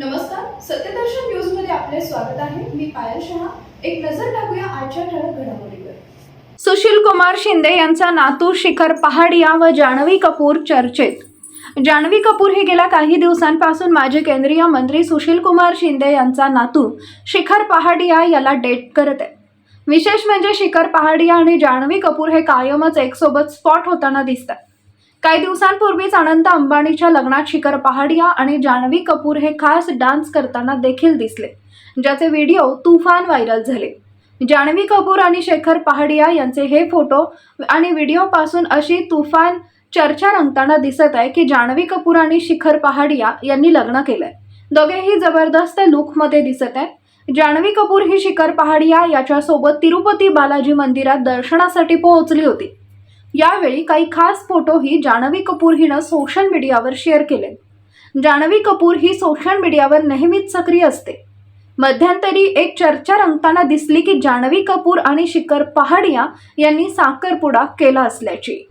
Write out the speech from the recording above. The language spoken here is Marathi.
नमस्कार सत्यदर्शन न्यूजमध्ये आपले स्वागत आहे. मी पायल शहा. एक नजर टाकूया आजच्या ठळक घडामोडीवर. सुशील कुमार शिंदे यांचा नातू शिखर पहाडिया व जान्हवी कपूर चर्चेत. जान्हवी कपूर हे गेल्या काही दिवसांपासून माजी केंद्रीय मंत्री सुशील कुमार शिंदे यांचा नातू शिखर पहाडिया याला डेट करत आहे विशेष म्हणजे शिखर पहाडिया आणि जान्हवी कपूर हे कायमच एकसोबत स्पॉट होताना दिसतात. काही दिवसांपूर्वीच अनंत अंबानीच्या लग्नात शिखर पहाडिया आणि जान्हवी कपूर हे खास डान्स करताना देखील दिसले ज्याचे व्हिडिओ तुफान व्हायरल झाले. जान्हवी कपूर आणि शेखर पहाडिया यांचे हे फोटो आणि व्हिडिओपासून अशी तुफान चर्चा रंगताना दिसत आहे की जान्हवी कपूर आणि शिखर पहाडिया यांनी लग्न केलंय. दोघेही जबरदस्त लुकमध्ये दिसत आहे जान्हवी कपूर ही शिखर पहाडिया याच्यासोबत तिरुपती बालाजी मंदिरात दर्शनासाठी पोहोचली होती. यावेळी काही खास फोटोही जान्हवी कपूर हिनं सोशल मीडियावर शेअर केले. जान्हवी कपूर ही सोशल मीडियावर नेहमीच सक्रिय असते. मध्यंतरी एक चर्चा रंगताना दिसली की जान्हवी कपूर आणि शिखर पहाडिया यांनी साखरपुडा केला असल्याची.